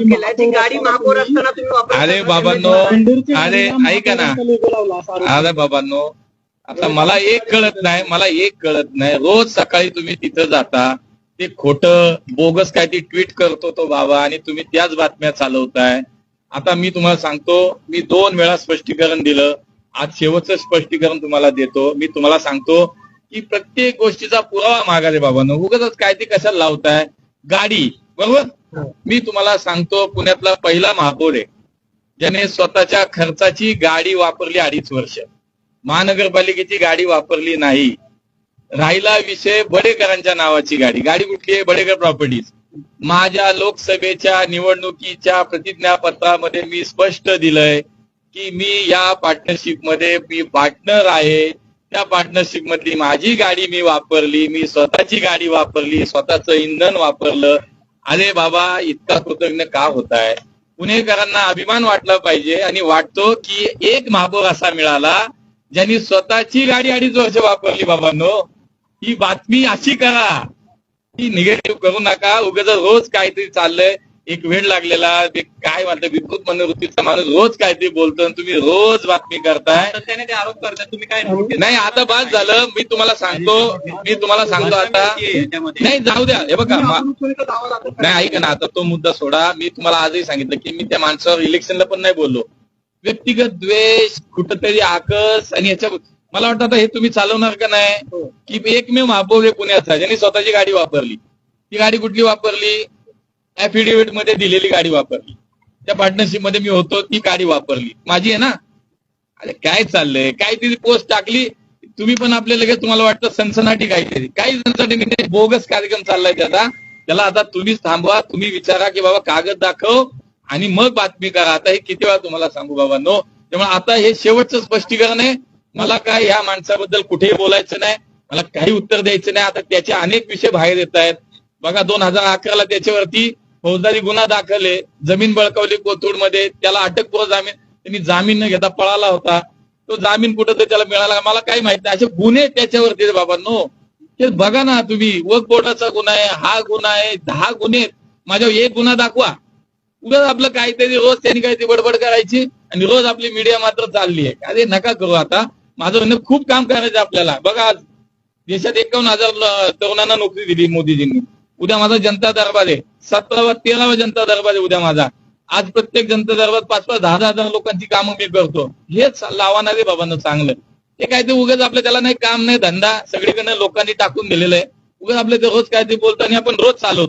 केलाय ती गाडी महापौर असताना तुम्ही अरे बाबांनो अरे ऐका ना. अरे बाबांनो आता मला एक कळत नाही मला एक कळत नाही. रोज सकाळी तुम्ही तिथं जाता ते खोटं बोगस काय ती ट्विट करतो तो बाबा आणि तुम्ही त्याच बातम्या चालवताय. आता मी तुम्हाला सांगतो मी दोन वेळा स्पष्टीकरण दिलं आज शेवटचं स्पष्टीकरण तुम्हाला देतो. मी तुम्हाला सांगतो की प्रत्येक गोष्टीचा पुरावा मागाले बाबांनो. उगाच काय ते कशाला लावताय? गाडी बरोबर? मी तुम्हाला सांगतो पुण्यातला पहिला महापौर आहे. ज्याने स्वतःच्या खर्चाची गाडी वापरली अडीच वर्ष. महानगरपालिकेची गाडी वापरली नाही. राहिला विषय बडेकरांच्या नावाची गाडी. गाडी कुठली आहे? बडेकर प्रॉपर्टीज. माझ्या लोकसभेच्या निवडणुकीच्या प्रतिज्ञापत्रामध्ये मी स्पष्ट दिलंय की मी या पार्टनरशिपमध्ये मी पार्टनर आहे. त्या पार्टनरशिप मधली माझी गाडी मी वापरली. मी स्वतःची गाडी वापरली. स्वतःचं इंधन वापरलं. अरे बाबा इतका कृतज्ञ का होत आहे पुणेकरांना अभिमान वाटला पाहिजे आणि वाटतो की एक महापौर असा मिळाला ज्यांनी स्वतःची गाडी अडीच वर्ष वापरली बाबांनो. ही बातमी अशी करा. ती निगेटिव्ह करू नका. उगाच रोज काहीतरी चाललंय. एक वेळ लागलेला ते काय म्हणतात विकृत मनोवृत्तीचा माणूस रोज काहीतरी बोलतो आणि तुम्ही रोज बातमी करताय. त्याने ते आरोप करतात तुम्ही काय नाही आता बाद झालं मी तुम्हाला सांगतो मी तुम्हाला सांगतो आता. नाही जाऊ द्या हे बघा नाही ऐका ना आता तो मुद्दा सोडा. मी तुम्हाला आजही सांगितलं की मी त्या माणसावर इलेक्शनला पण नाही बोललो. व्यक्तिगत द्वेष कुठंतरी आकस आणि याच्या मला वाटतं आता हे तुम्ही चालवणार का नाही? की एकमेव महापौर आहे पुण्याचा ज्यांनी स्वतःची गाडी वापरली. ती गाडी कुठली वापरली? ऍफिडेव्हिटमध्ये दिलेली गाडी वापरली. त्या पार्टनरशिपमध्ये मी होतो ती गाडी वापरली. माझी आहे ना? अरे काय चाललंय? काय ती पोस्ट टाकली? तुम्ही पण आपल्या लगेच तुम्हाला वाटतं सनसनाटी काहीतरी. काही सनसनाटी बोगस कार्यक्रम चाललाय त्याचा. त्याला आता तुम्हीच थांबवा तुम्ही विचारा की बाबा कागद दाखव आणि मग बातमी करा. आता हे किती वेळा तुम्हाला सांगू बाबा नो त्यामुळे आता हे शेवटचं स्पष्टीकरण आहे. मला काय ह्या माणसाबद्दल कुठेही बोलायचं नाही. मला काही उत्तर द्यायचं नाही. आता त्याचे अनेक विषय बाहेर येत आहेत. बघा दोन हजार अकराला त्याच्यावरती फौजदारी गुन्हा दाखल आहे. जमीन बळकावली कोथरूडमध्ये. त्याला अटकपूर्व जामीन. त्यांनी जामीन न घेता पळाला होता. तो जामीन कुठं तरी त्याला मिळाला मला काही माहीत नाही. असे गुन्हे त्याच्यावरती बाबा. नो. ते बघा ना तुम्ही. वक बोर्डाचा गुन्हा आहे हा गुन्हा आहे दहा गुन्हे माझ्यावर एक गुन्हा दाखवा. उगाच आपलं काहीतरी रोज त्यांनी काहीतरी बडबड करायची आणि रोज आपली मीडिया मात्र चालली आहे. अरे नका करू आता. माझं म्हणणं खूप काम करायचं आपल्याला. बघा आज देशात एकावन्न हजार तरुणांना नोकरी दिली मोदीजींनी. उद्या माझा जनता दरबार आहे. सतरावा तेरावा जनता दरबार आहे उद्या माझा. आज प्रत्येक जनता दरबार पाच पाच दहा दहा हजार लोकांची कामं मी करतो. हेच लावणार आहे बाबांना चांगलं. ते काय ते उगाच आपलं त्याला नाही काम नाही धंदा सगळीकडनं लोकांनी टाकून दिलेलं आहे. उगाच आपलं ते रोज काय ते बोलतो आणि आपण रोज चालवतो.